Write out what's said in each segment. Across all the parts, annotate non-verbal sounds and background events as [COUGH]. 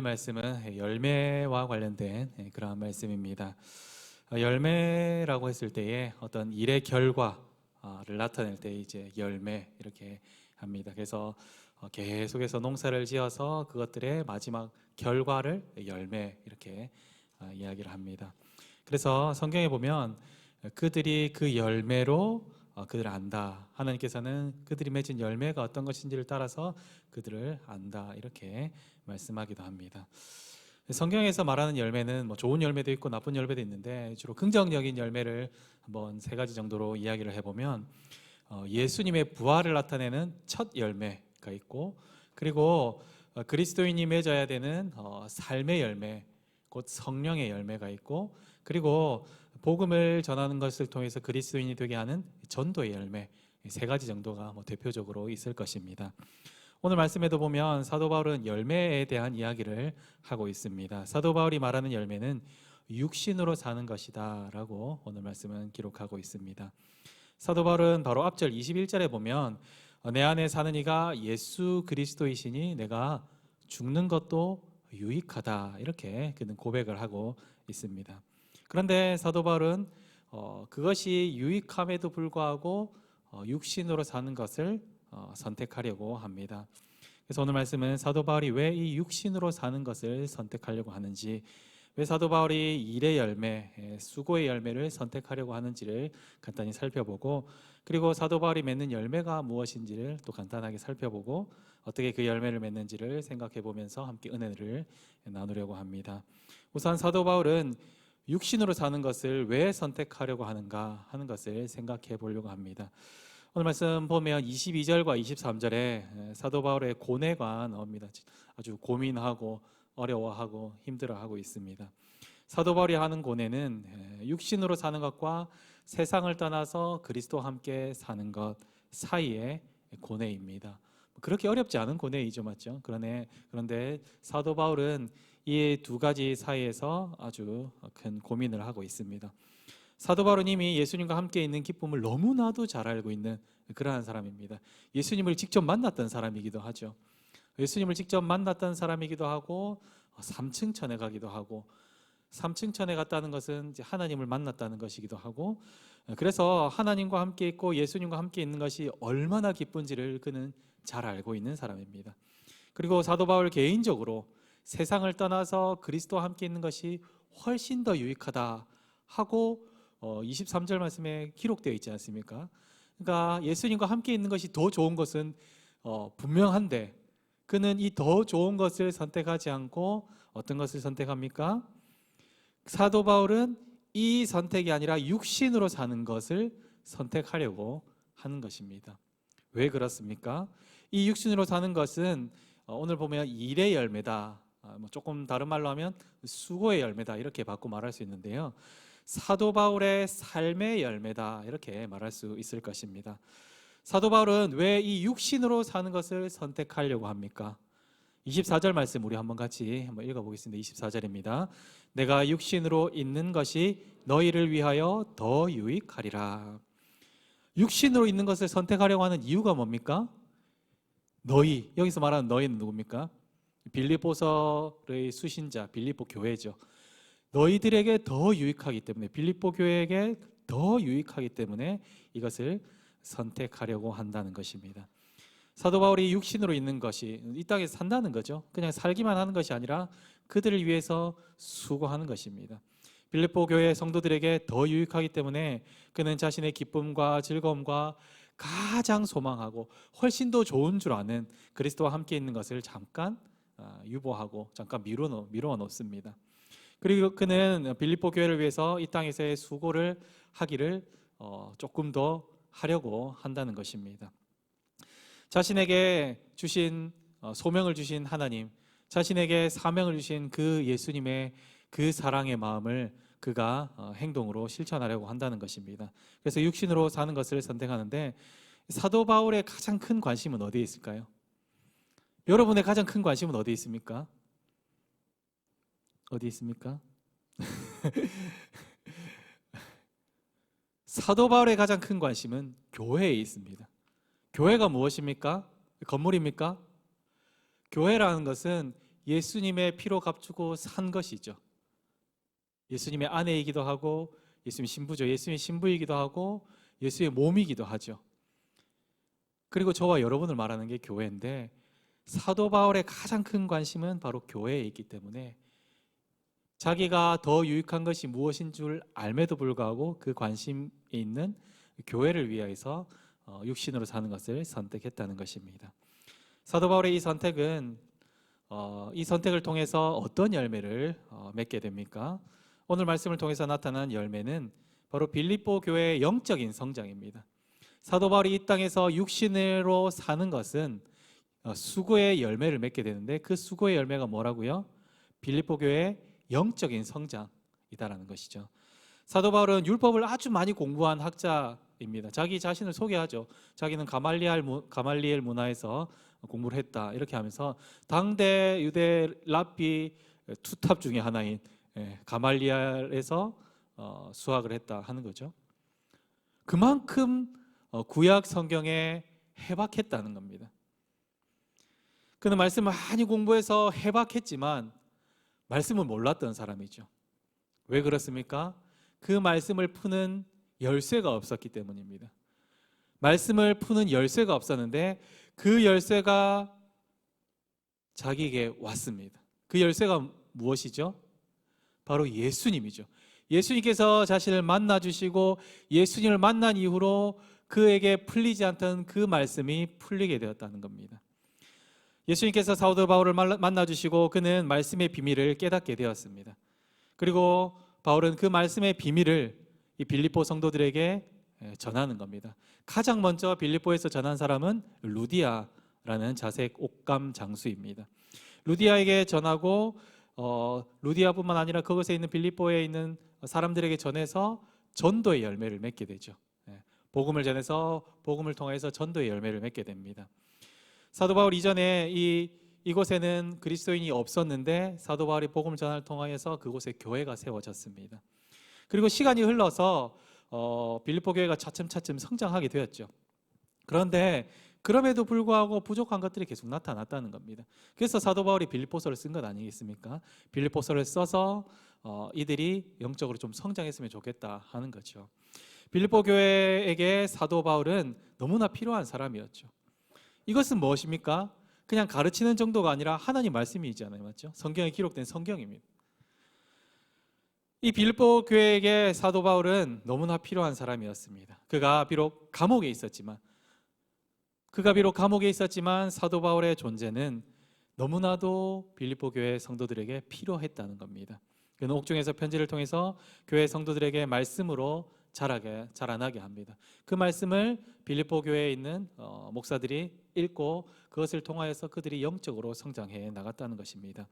말씀은 열매와 관련된 예, 그러한 말씀입니다. 어, 열매라고 했을 때에 어떤 일의 결과를 나타낼 때 이제 열매 이렇게 합니다. 그래서 어, 계속해서 농사를 지어서 그것들의 마지막 결과를 열매 이렇게 아, 이야기를 합니다. 그래서 성경에 보면 그들이 그 열매로 어, 그들을 안다. 하나님께서는 그들이 맺은 열매가 어떤 것인지를 따라서 그들을 안다. 이렇게 말씀하기도 합니다. 성경에서 말하는 열매는 뭐 좋은 열매도 있고 나쁜 열매도 있는데 주로 긍정적인 열매를 한번 세 가지 정도로 이야기를 해보면 어, 예수님의 부활을 나타내는 첫 열매가 있고 그리고 어, 그리스도인이 맺어야 되는 어, 삶의 열매, 곧 성령의 열매가 있고 그리고 복음을 전하는 것을 통해서 그리스도인이 되게 하는 전도의 열매 이세 가지 정도가 뭐 대표적으로 있을 것입니다. 오늘 말씀에도 보면 사도 바울은 열매에 대한 이야기를 하고 있습니다. 사도 바울이 말하는 열매는 육신으로 사는 것이다라고 오늘 말씀은 기록하고 있습니다. 사도 바울은 바로 앞절 21절에 보면 어, 내 안에 사는 이가 예수 그리스도이시니 내가 죽는 것도 유익하다 이렇게 그는 고백을 하고 있습니다. 그런데 사도 바울은 어, 그것이 유익함에도 불구하고 어, 육신으로 사는 것을 어, 선택하려고 합니다. 그래서 오늘 말씀은 사도 바울이 왜 이 육신으로 사는 것을 선택하려고 하는지, 왜 사도 바울이 일의 열매, 예, 수고의 열매를 선택하려고 하는지를 간단히 살펴보고, 그리고 사도 바울이 맺는 열매가 무엇인지를 또 간단하게 살펴보고, 어떻게 그 열매를 맺는지를 생각해 보면서 함께 은혜를 나누려고 합니다. 우선 사도 바울은 육신으로 사는 것을 왜 선택하려고 하는가 하는 것을 생각해 보려고 합니다. 오늘 말씀 보면 22절과 23절에 사도 바울의 고뇌가 나옵니다. 아주 고민하고 어려워하고 힘들어하고 있습니다. 사도 바울이 하는 고뇌는 육신으로 사는 것과 세상을 떠나서 그리스도와 함께 사는 것 사이의 고뇌입니다. 그렇게 어렵지 않은 고뇌이죠, 맞죠? 그러네. 그런데 사도 바울은 이 두 가지 사이에서 아주 큰 고민을 하고 있습니다. 사도 바울은 이미 예수님과 함께 있는 기쁨을 너무나도 잘 알고 있는 그러한 사람입니다. 예수님을 직접 만났던 사람이기도 하죠. 예수님을 직접 만났던 사람이기도 하고 삼층천에 가기도 하고 삼층천에 갔다는 것은 하나님을 만났다는 것이기도 하고 그래서 하나님과 함께 있고 예수님과 함께 있는 것이 얼마나 기쁜지를 그는 잘 알고 있는 사람입니다. 그리고 사도 바울 개인적으로 세상을 떠나서 그리스도와 함께 있는 것이 훨씬 더 유익하다 하고 어, 23절 말씀에 기록되어 있지 않습니까? 그러니까 예수님과 함께 있는 것이 더 좋은 것은 어, 분명한데 그는 이 더 좋은 것을 선택하지 않고 어떤 것을 선택합니까? 사도 바울은 이 선택이 아니라 육신으로 사는 것을 선택하려고 하는 것입니다. 왜 그렇습니까? 이 육신으로 사는 것은 어, 오늘 보면 일의 열매다. 아, 뭐 조금 다른 말로 하면 수고의 열매다 이렇게 바꿔 말할 수 있는데요. 사도 바울의 삶의 열매다 이렇게 말할 수 있을 것입니다. 사도 바울은 왜 이 육신으로 사는 것을 선택하려고 합니까? 24절 말씀 우리 한번 같이 한번 읽어 보겠습니다. 24절입니다. 내가 육신으로 있는 것이 너희를 위하여 더 유익하리라. 육신으로 있는 것을 선택하려고 하는 이유가 뭡니까? 너희 여기서 말하는 너희는 누굽니까? 빌립보서의 수신자 빌립보 교회죠. 너희들에게 더 유익하기 때문에 빌립보 교회에게 더 유익하기 때문에 이것을 선택하려고 한다는 것입니다. 사도 바울이 육신으로 있는 것이 이 땅에 산다는 거죠. 그냥 살기만 하는 것이 아니라 그들을 위해서 수고하는 것입니다. 빌립보 교회 성도들에게 더 유익하기 때문에 그는 자신의 기쁨과 즐거움과 가장 소망하고 훨씬 더 좋은 줄 아는 그리스도와 함께 있는 것을 잠깐 아, 유보하고 잠깐 미루어 놓습니다. 그리고 그는 빌립보 교회를 위해서 이 땅에서의 수고를 하기를 어, 조금 더 하려고 한다는 것입니다. 자신에게 주신 어, 소명을 주신 하나님, 자신에게 사명을 주신 그 예수님의 그 사랑의 마음을 그가 어, 행동으로 실천하려고 한다는 것입니다. 그래서 육신으로 사는 것을 선택하는데 사도 바울의 가장 큰 관심은 어디에 있을까요? 여러분의 가장 큰 관심은 어디에 있습니까? 어디 있습니까? [LAUGHS] 사도 바울의 가장 큰 관심은 교회에 있습니다. 교회가 무엇입니까? 건물입니까? 교회라는 것은 예수님의 피로 값주고 산 것이죠. 예수님의 아내이기도 하고 예수님 신부죠. 예수님의 신부이기도 하고 예수의 몸이기도 하죠. 그리고 저와 여러분을 말하는 게 교회인데 사도 바울의 가장 큰 관심은 바로 교회에 있기 때문에 자기가 더 유익한 것이 무엇인 줄 알매도 불구하고 그 관심에 있는 교회를 위하여서 어, 육신으로 사는 것을 선택했다는 것입니다. 사도 바울의 이 선택은 어, 이 선택을 통해서 어떤 열매를 어, 맺게 됩니까? 오늘 말씀을 통해서 나타난 열매는 바로 빌립보 교회의 영적인 성장입니다. 사도 바울이 이 땅에서 육신으로 사는 것은 어, 수고의 열매를 맺게 되는데 그 수고의 열매가 뭐라고요? 빌립보 교회의 영적인 성장이다라는 것이죠. 사도 바울은 율법을 아주 많이 공부한 학자입니다. 자기 자신을 소개하죠. 자기는 가말리엘 문- 가말리엘 문화에서 공부를 했다 이렇게 하면서 당대 유대 랍비 투탑 중에 하나인 예, 가말리엘에서 어, 수학을 했다 하는 거죠. 그만큼 어, 구약 성경에 해박했다는 겁니다. 그는 말씀을 많이 공부해서 해박했지만 말씀을 몰랐던 사람이죠. 왜 그렇습니까? 그 말씀을 푸는 열쇠가 없었기 때문입니다. 말씀을 푸는 열쇠가 없었는데 그 열쇠가 자기에게 왔습니다. 그 열쇠가 무엇이죠? 바로 예수님이죠. 예수님께서 자신을 만나 주시고 예수님을 만난 이후로 그에게 풀리지 않던 그 말씀이 풀리게 되었다는 겁니다. 예수님께서 사도 바울을 만나 주시고 그는 말씀의 비밀을 깨닫게 되었습니다. 그리고 바울은 그 말씀의 비밀을 이 빌립보 성도들에게 전하는 겁니다. 가장 먼저 빌립보에서 전한 사람은 루디아라는 자색 옥감 장수입니다. 루디아에게 전하고 어, 루디아뿐만 아니라 그곳에 있는 빌립보에 있는 사람들에게 전해서 전도의 열매를 맺게 되죠. 예, 복음을 전해서 복음을 통해서 전도의 열매를 맺게 됩니다. 사도 바울 이전에 이 이곳에는 그리스도인이 없었는데 사도 바울이 복음을 전할 통하여서 그곳에 교회가 세워졌습니다. 그리고 시간이 흘러서 어, 빌립보 교회가 차츰차츰 성장하게 되었죠. 그런데 그럼에도 불구하고 부족한 것들이 계속 나타났다는 겁니다. 그래서 사도 바울이 빌립보서를 쓴 것 아니겠습니까? 빌립보서를 써서 어, 이들이 영적으로 좀 성장했으면 좋겠다 하는 거죠. 빌립보 교회에게 사도 바울은 너무나 필요한 사람이었죠. 이것은 무엇입니까? 그냥 가르치는 정도가 아니라 하나님 말씀이잖아요, 맞죠? 성경에 기록된 성경입니다. 이 빌립보 교회에게 사도 바울은 너무나 필요한 사람이었습니다. 그가 비록 감옥에 있었지만 그가 비록 감옥에 있었지만 사도 바울의 존재는 너무나도 빌립보 교회 성도들에게 필요했다는 겁니다. 그는 옥중에서 편지를 통해서 교회 성도들에게 말씀으로 자라게 자라나게 합니다. 그 말씀을 빌립보 교회에 있는 어, 목사들이 읽고 그것을 통하여서 그들이 영적으로 성장해 나갔다는 것입니다.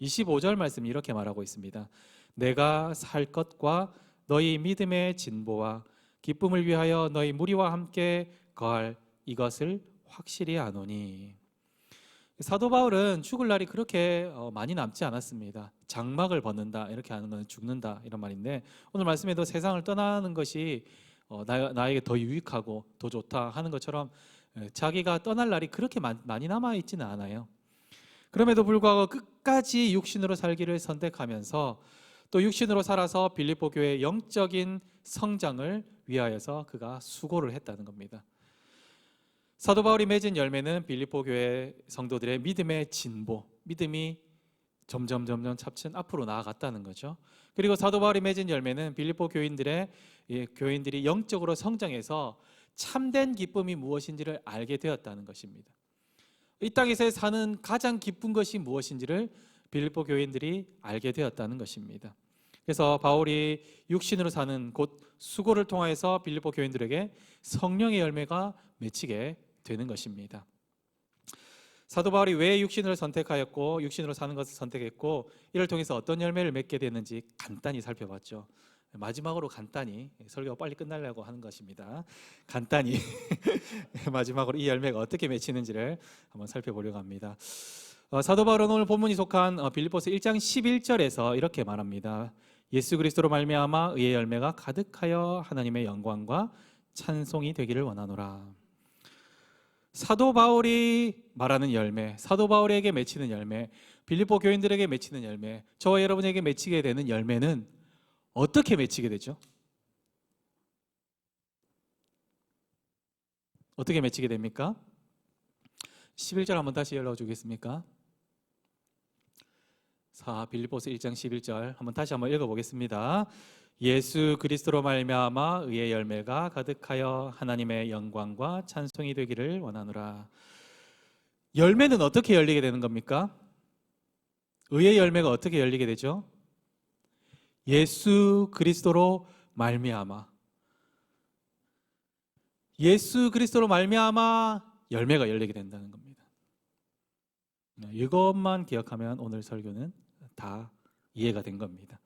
25절 말씀 이렇게 말하고 있습니다. 내가 살 것과 너희 믿음의 진보와 기쁨을 위하여 너희 무리와 함께 거할 이것을 확실히 아노니 사도 바울은 죽을 날이 그렇게 어, 많이 남지 않았습니다. 장막을 벗는다 이렇게 하는 것은 죽는다 이런 말인데 오늘 말씀에도 세상을 떠나는 것이 어, 나, 나에게 더 유익하고 더 좋다 하는 것처럼 에, 자기가 떠날 날이 그렇게 많이 남아 있지는 않아요. 그럼에도 불구하고 끝까지 육신으로 살기를 선택하면서 또 육신으로 살아서 빌립보 교회의 영적인 성장을 위하여서 그가 수고를 했다는 겁니다. 사도 바울이 맺은 열매는 빌립보 교회 성도들의 믿음의 진보, 믿음이 점점 점점 차츰 앞으로 나아갔다는 거죠. 그리고 사도 바울이 맺은 열매는 빌립보 교인들의 예, 교인들이 영적으로 성장해서 참된 기쁨이 무엇인지를 알게 되었다는 것입니다. 이 땅에서 사는 가장 기쁜 것이 무엇인지를 빌립보 교인들이 알게 되었다는 것입니다. 그래서 바울이 육신으로 사는 곧 수고를 통하여서 빌립보 교인들에게 성령의 열매가 맺히게 되는 것입니다. 사도 바울이 왜 육신을 선택하였고 육신으로 사는 것을 선택했고 이를 통해서 어떤 열매를 맺게 되는지 간단히 살펴봤죠. 마지막으로 간단히 설교가 빨리 끝나려고 하는 것입니다. 간단히 [LAUGHS] 마지막으로 이 열매가 어떻게 맺히는지를 한번 살펴보려고 합니다. 어, 사도 바울은 오늘 본문이 속한 어, 빌립보서 1장 11절에서 이렇게 말합니다. 예수 그리스도로 말미암아 의의 열매가 가득하여 하나님의 영광과 찬송이 되기를 원하노라. 사도 바울이 말하는 열매, 사도 바울에게 맺히는 열매, 빌립보 교인들에게 맺히는 열매, 저와 여러분에게 맺히게 되는 열매는 어떻게 맺히게 되죠? 어떻게 맺히게 됩니까? 11절 한번 다시 열어 주겠습니까? 사 빌립보서 1장 11절 한번 다시 한번 읽어 보겠습니다. 예수 그리스도로 말미암아 의의 열매가 가득하여 하나님의 영광과 찬송이 되기를 원하노라. 열매는 어떻게 열리게 되는 겁니까? 의의 열매가 어떻게 열리게 되죠? 예수 그리스도로 말미암아 예수 그리스도로 말미암아 열매가 열리게 된다는 겁니다. 이것만 기억하면 오늘 설교는 다 이해가 된 겁니다.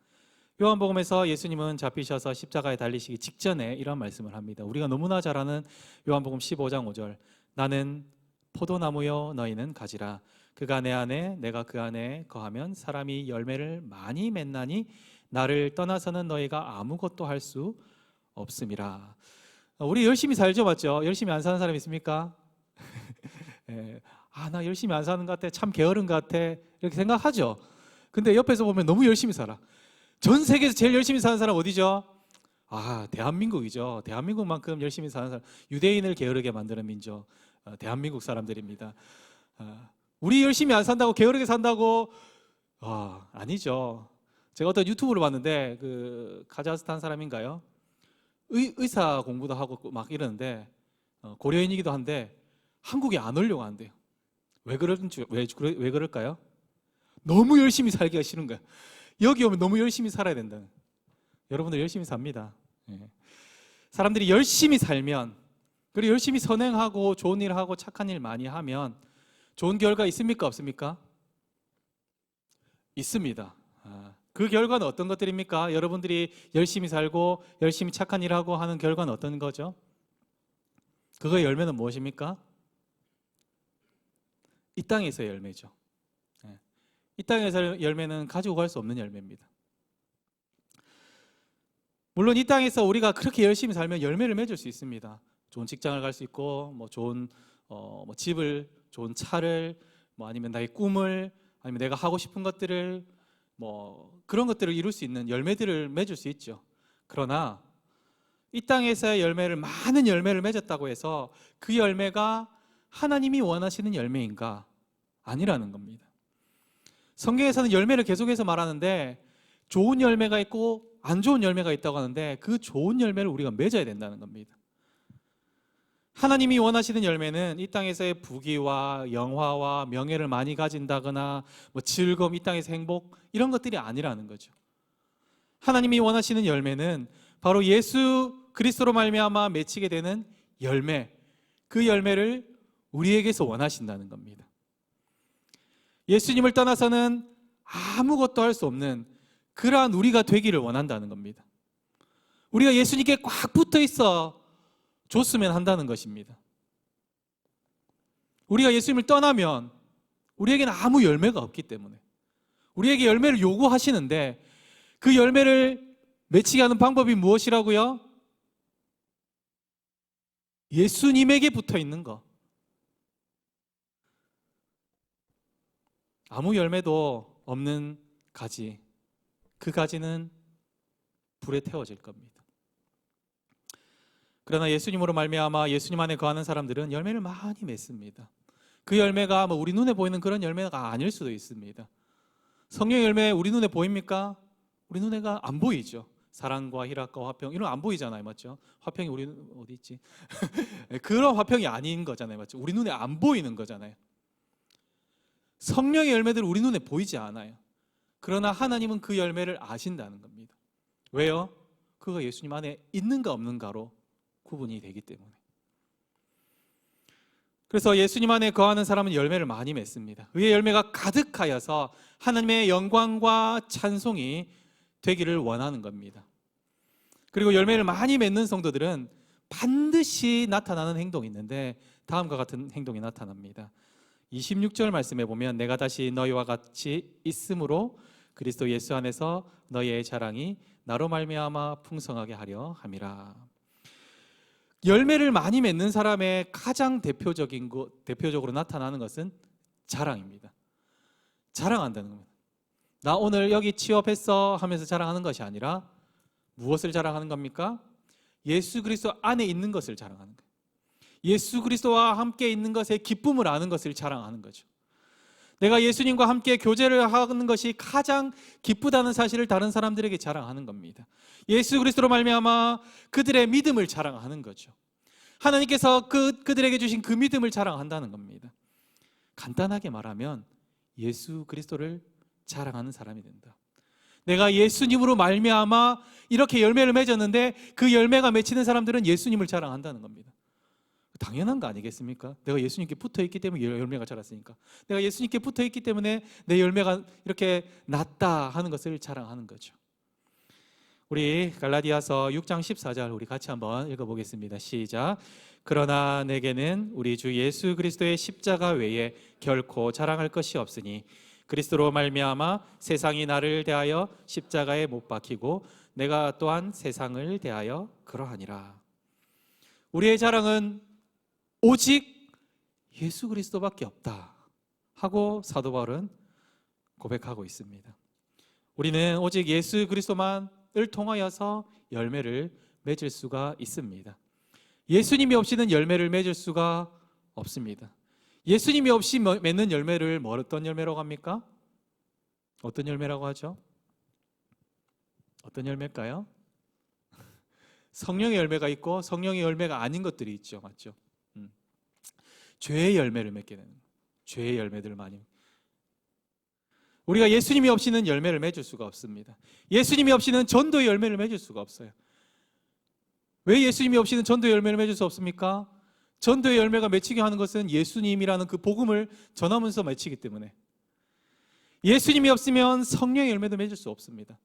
요한복음에서 예수님은 잡히셔서 십자가에 달리시기 직전에 이런 말씀을 합니다. 우리가 너무나 잘 아는 요한복음 15장 5절. 나는 포도나무요 너희는 가지라. 그가 내 안에 내가 그 안에 거하면 사람이 열매를 많이 맺나니 나를 떠나서는 너희가 아무것도 할 수 없음이라. 우리 열심히 살죠, 맞죠? 열심히 안 사는 사람 있습니까? [LAUGHS] 예. 아, 나 열심히 안 사는 것 같아. 참 게으른 것 같아. 이렇게 생각하죠. 근데 옆에서 보면 너무 열심히 살아. 전 세계에서 제일 열심히 사는 사람 어디죠? 아, 대한민국이죠. 대한민국만큼 열심히 사는 사람. 유대인을 게으르게 만드는 민족. 어, 대한민국 사람들입니다. 아, 우리 열심히 안 산다고 게으르게 산다고? 아, 아니죠. 제가 어떤 유튜브를 봤는데 그 카자흐스탄 사람인가요? 의, 의사 공부도 하고 막 이러는데 어, 고려인이기도 한데 한국에 안 오려고 한대요. 왜 그런지 왜, 왜 그럴까요? 너무 열심히 살기가 싫은 거야. 여기 오면 너무 열심히 살아야 된다. 여러분들 열심히 삽니다. 예. 사람들이 열심히 살면 그리고 열심히 선행하고 좋은 일 하고 착한 일 많이 하면 좋은 결과 있습니까 없습니까? 있습니다. 아, 그 결과는 어떤 것들입니까? 여러분들이 열심히 살고 열심히 착한 일하고 하는 결과는 어떤 거죠? 그거의 열매는 무엇입니까? 이 땅에서의 열매죠. 예. 이 땅에서 열매는 가지고 갈 수 없는 열매입니다. 물론 이 땅에서 우리가 그렇게 열심히 살면 열매를 맺을 수 있습니다. 좋은 직장을 갈 수 있고, 뭐 좋은 어, 뭐 집을, 좋은 차를, 뭐 아니면 나의 꿈을, 아니면 내가 하고 싶은 것들을, 뭐 그런 것들을 이룰 수 있는 열매들을 맺을 수 있죠. 그러나 이 땅에서의 열매를 많은 열매를 맺었다고 해서 그 열매가 하나님이 원하시는 열매인가? 아니라는 겁니다. 성경에서는 열매를 계속해서 말하는데 좋은 열매가 있고 안 좋은 열매가 있다고 하는데 그 좋은 열매를 우리가 맺어야 된다는 겁니다. 하나님이 원하시는 열매는 이 땅에서의 부귀와 영화와 명예를 많이 가진다거나 뭐 즐거움, 이 땅에서 행복 이런 것들이 아니라는 거죠. 하나님이 원하시는 열매는 바로 예수 그리스도로 말미암아 맺히게 되는 열매. 그 열매를 우리에게서 원하신다는 겁니다. 예수님을 떠나서는 아무것도 할 수 없는 그러한 우리가 되기를 원한다는 겁니다. 우리가 예수님께 꽉 붙어 있어 줬으면 한다는 것입니다. 우리가 예수님을 떠나면 우리에게는 아무 열매가 없기 때문에 우리에게 열매를 요구하시는데 그 열매를 맺히게 하는 방법이 무엇이라고요? 예수님에게 붙어 있는 거. 아무 열매도 없는 가지. 그 가지는 불에 태워질 겁니다. 그러나 예수님으로 말미암아 예수님 안에 거하는 사람들은 열매를 많이 맺습니다. 그 열매가 뭐 우리 눈에 보이는 그런 열매가 아닐 수도 있습니다. 성령 열매 우리 눈에 보입니까? 우리 눈에가 안 보이죠. 사랑과 희락과 화평 이런 거안 보이잖아요, 맞죠? 화평이 우리 눈- 어디 있지? [LAUGHS] 그런 화평이 아닌 거잖아요, 맞죠? 우리 눈에 안 보이는 거잖아요. 성령의 열매들 우리 눈에 보이지 않아요. 그러나 하나님은 그 열매를 아신다는 겁니다. 왜요? 그가 예수님 안에 있는가 없는가로 구분이 되기 때문에. 그래서 예수님 안에 거하는 사람은 열매를 많이 맺습니다. 의의 열매가 가득하여서 하나님의 영광과 찬송이 되기를 원하는 겁니다. 그리고 열매를 많이 맺는 성도들은 반드시 나타나는 행동이 있는데 다음과 같은 행동이 나타납니다. 26절 말씀에 보면 내가 다시 너희와 같이 있으므로 그리스도 예수 안에서 너희의 자랑이 나로 말미암아 풍성하게 하려 함이라. 열매를 많이 맺는 사람의 가장 대표적인 것, 대표적으로 나타나는 것은 자랑입니다. 자랑한다는 겁니다. 나 오늘 여기 취업했어 하면서 자랑하는 것이 아니라 무엇을 자랑하는 겁니까? 예수 그리스도 안에 있는 것을 자랑하는 거예요. 예수 그리스도와 함께 있는 것에 기쁨을 아는 것을 자랑하는 거죠. 내가 예수님과 함께 교제를 하는 것이 가장 기쁘다는 사실을 다른 사람들에게 자랑하는 겁니다. 예수 그리스도로 말미암아 그들의 믿음을 자랑하는 거죠. 하나님께서 그 그들에게 주신 그 믿음을 자랑한다는 겁니다. 간단하게 말하면 예수 그리스도를 자랑하는 사람이 된다. 내가 예수님으로 말미암아 이렇게 열매를 맺었는데 그 열매가 맺히는 사람들은 예수님을 자랑한다는 겁니다. 당연한 거 아니겠습니까? 내가 예수님께 붙어 있기 때문에 열- 열매가 자랐으니까. 내가 예수님께 붙어 있기 때문에 내 열매가 이렇게 났다 하는 것을 자랑하는 거죠. 우리 갈라디아서 6장 14절 우리 같이 한번 읽어 보겠습니다. 시작. 그러나 내게는 우리 주 예수 그리스도의 십자가 외에 결코 자랑할 것이 없으니 그리스도로 말미암아 세상이 나를 대하여 십자가에 못 박히고 내가 또한 세상을 대하여 그러하니라. 우리의 자랑은 오직 예수 그리스도밖에 없다 하고 사도 바울은 고백하고 있습니다. 우리는 오직 예수 그리스도만을 통하여서 열매를 맺을 수가 있습니다. 예수님이 없이는 열매를 맺을 수가 없습니다. 예수님이 없이 뭐- 맺는 열매를 뭐 어떤 열매라고 합니까? 어떤 열매라고 하죠? 어떤 열매일까요? [LAUGHS] 성령의 열매가 있고 성령의 열매가 아닌 것들이 있죠. 맞죠? 음. 죄의 열매를 맺게 되는. 죄의 열매들 많이. 우리가 예수님이 없이는 열매를 맺을 수가 없습니다. 예수님이 없이는 전도의 열매를 맺을 수가 없어요. 왜 예수님이 없이는 전도의 열매를 맺을 수 없습니까? 전도의 열매가 맺히게 하는 것은 예수님이라는 그 복음을 전하면서 맺히기 때문에 예수님이 없으면 성령의 열매도 맺을 수 없습니다.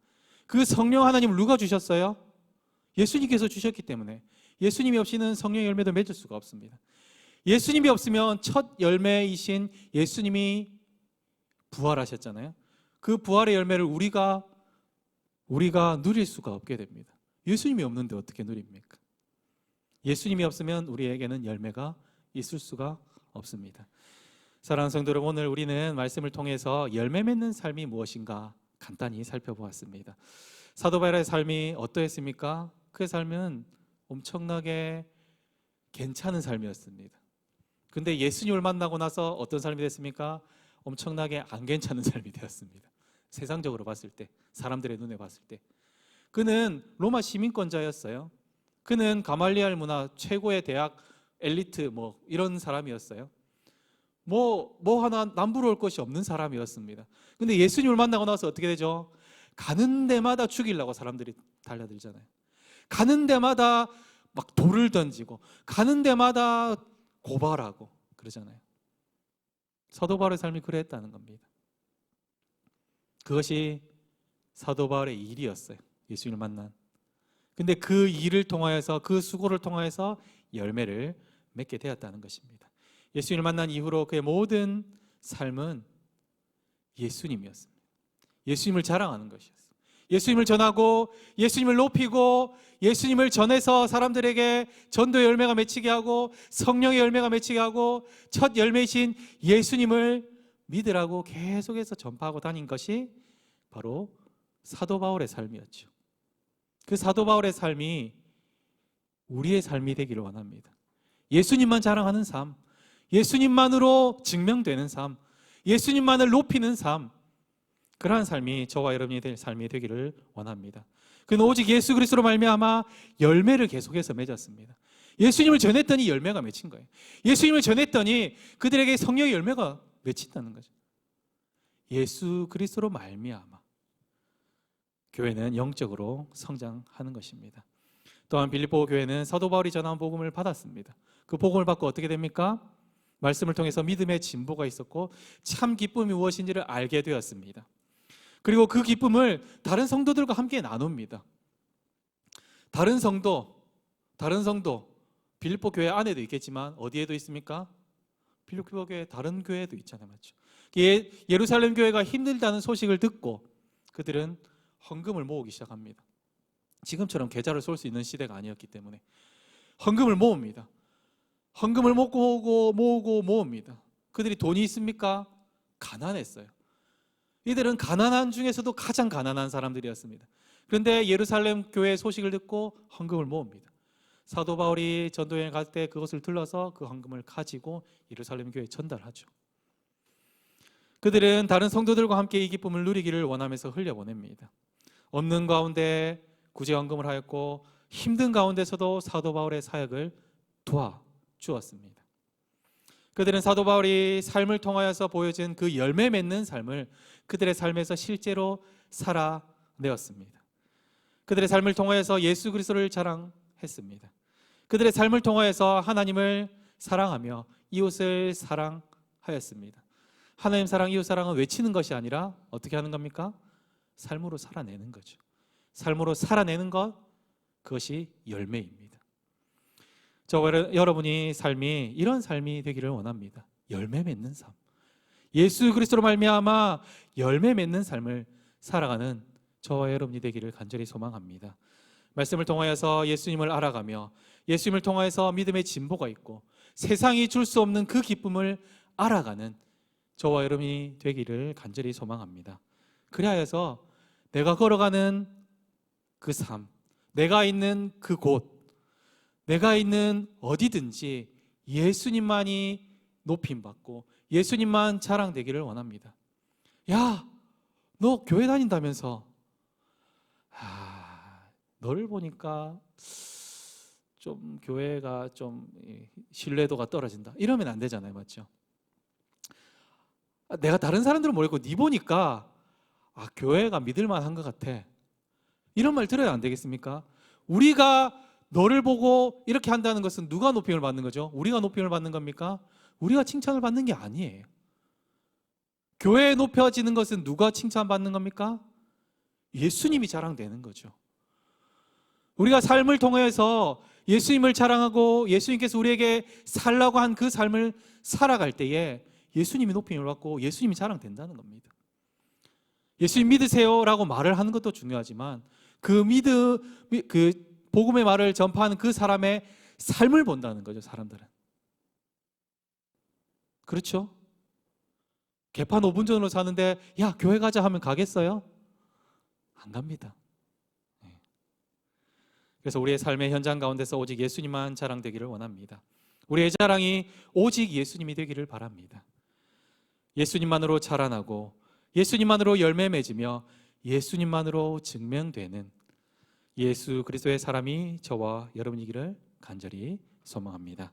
그 성령 하나님을 누가 주셨어요? 예수님께서 주셨기 때문에 예수님이 없이는 성령의 열매도 맺을 수가 없습니다. 예수님이 없으면 첫 열매이신 예수님이 부활하셨잖아요. 그 부활의 열매를 우리가 우리가 누릴 수가 없게 됩니다. 예수님이 없는데 어떻게 누립니까? 예수님이 없으면 우리에게는 열매가 있을 수가 없습니다. 사랑하는 성도 여러분, 오늘 우리는 말씀을 통해서 열매 맺는 삶이 무엇인가 간단히 살펴보았습니다. 사도 바울의 삶이 어떠했습니까? 그의 삶은 엄청나게 괜찮은 삶이었습니다. 근데 예수님을 만나고 나서 어떤 삶이 됐습니까? 엄청나게 안 괜찮은 삶이 되었습니다. 세상적으로 봤을 때, 사람들의 눈에 봤을 때. 그는 로마 시민권자였어요. 그는 가말리알 문화 최고의 대학 엘리트 뭐 이런 사람이었어요. 뭐, 뭐 하나 남부러울 것이 없는 사람이었습니다. 근데 예수님을 만나고 나서 어떻게 되죠? 가는 데마다 죽이려고 사람들이 달려들잖아요. 가는 데마다 막 돌을 던지고, 가는 데마다 고발하고 그러잖아요. 사도 바울의 삶이 그랬다는 겁니다. 그것이 사도 바울의 일이었어요. 예수님을 만난. 근데 그 일을 통하여서 그 수고를 통하여서 열매를 맺게 되었다는 것입니다. 예수님을 만난 이후로 그의 모든 삶은 예수님이었습니다. 예수님을 자랑하는 것이었어요. 예수님을 전하고 예수님을 높이고 예수님을 전해서 사람들에게 전도 열매가 맺히게 하고 성령의 열매가 맺히게 하고 첫 열매이신 예수님을 믿으라고 계속해서 전파하고 다닌 것이 바로 사도 바울의 삶이었죠. 그 사도 바울의 삶이 우리의 삶이 되기를 원합니다. 예수님만 자랑하는 삶, 예수님만으로 증명되는 삶, 예수님만을 높이는 삶, 그러한 삶이 저와 여러분이 될 삶이 되기를 원합니다. 그는 오직 예수 그리스도로 말미암아 열매를 계속해서 맺었습니다. 예수님을 전했더니 열매가 맺힌 거예요. 예수님을 전했더니 그들에게 성령의 열매가 맺힌다는 거죠. 예수 그리스도로 말미암아 교회는 영적으로 성장하는 것입니다. 또한 빌립보 교회는 사도 바울이 전한 복음을 받았습니다. 그 복음을 받고 어떻게 됩니까? 말씀을 통해서 믿음의 진보가 있었고 참 기쁨이 무엇인지를 알게 되었습니다. 그리고 그 기쁨을 다른 성도들과 함께 나눕니다. 다른 성도, 다른 성도, 빌립보 교회 안에도 있겠지만 어디에도 있습니까? 빌립보 교회 다른 교회도 있잖아요, 맞죠? 예, 예루살렘 교회가 힘들다는 소식을 듣고 그들은 헌금을 모으기 시작합니다. 지금처럼 계좌를 쏠 수 있는 시대가 아니었기 때문에 헌금을 모읍니다. 헌금을 모으고 모으고 모읍니다. 그들이 돈이 있습니까? 가난했어요. 이들은 가난한 중에서도 가장 가난한 사람들이었습니다. 그런데 예루살렘 교회 소식을 듣고 헌금을 모읍니다. 사도 바울이 전도 여행 갈 때 그것을 들러서 그 헌금을 가지고 예루살렘 교회에 전달하죠. 그들은 다른 성도들과 함께 이 기쁨을 누리기를 원하면서 흘려보냅니다. 없는 가운데 구제 헌금을 하였고 힘든 가운데서도 사도 바울의 사역을 도와 주었습니다. 그들은 사도 바울이 삶을 통하여서 보여준 그 열매 맺는 삶을 그들의 삶에서 실제로 살아내었습니다. 그들의 삶을 통하여서 예수 그리스도를 자랑했습니다. 그들의 삶을 통하여서 하나님을 사랑하며 이웃을 사랑하였습니다. 하나님 사랑, 이웃 사랑은 외치는 것이 아니라 어떻게 하는 겁니까? 삶으로 살아내는 거죠. 삶으로 살아내는 것 그것이 열매입니다. 저 여러분이 삶이 이런 삶이 되기를 원합니다. 열매 맺는 삶. 예수 그리스도로 말미암아 열매 맺는 삶을 살아가는 저와 여러분이 되기를 간절히 소망합니다. 말씀을 통하여서 예수님을 알아가며 예수님을 통하여서 믿음의 진보가 있고 세상이 줄 수 없는 그 기쁨을 알아가는 저와 여러분이 되기를 간절히 소망합니다. 그리하여서 내가 걸어가는 그 삶, 내가 있는 그 곳, 내가 있는 어디든지 예수님만이 높임 받고 예수님만 자랑되기를 원합니다. 야, 너 교회 다닌다면서? 아, 너를 보니까 좀 교회가 좀 신뢰도가 떨어진다. 이러면 안 되잖아요, 맞죠? 아, 내가 다른 사람들은 모르겠고 네 보니까 아, 교회가 믿을 만한 것 같아. 이런 말 들어야 안 되겠습니까? 우리가 너를 보고 이렇게 한다는 것은 누가 높임을 받는 거죠? 우리가 높임을 받는 겁니까? 우리가 칭찬을 받는 게 아니에요. 교회에 높여지는 것은 누가 칭찬받는 겁니까? 예수님이 자랑되는 거죠. 우리가 삶을 통해서 예수님을 자랑하고 예수님께서 우리에게 살라고 한 그 삶을 살아갈 때에 예수님이 높임을 받고 예수님이 자랑된다는 겁니다. 예수님 믿으세요라고 말을 하는 것도 중요하지만 그 믿음 그 복음의 말을 전파하는 그 사람의 삶을 본다는 거죠, 사람들은. 그렇죠? 개판 5분 전으로 사는데 야, 교회 가자 하면 가겠어요? 안 갑니다. 네. 그래서 우리의 삶의 현장 가운데서 오직 예수님만 자랑되기를 원합니다. 우리의 자랑이 오직 예수님이 되기를 바랍니다. 예수님만으로 자라나고 예수님만으로 열매 맺으며 예수님만으로 증명되는 예수 그리스도의 사람이 저와 여러분이기를 간절히 소망합니다.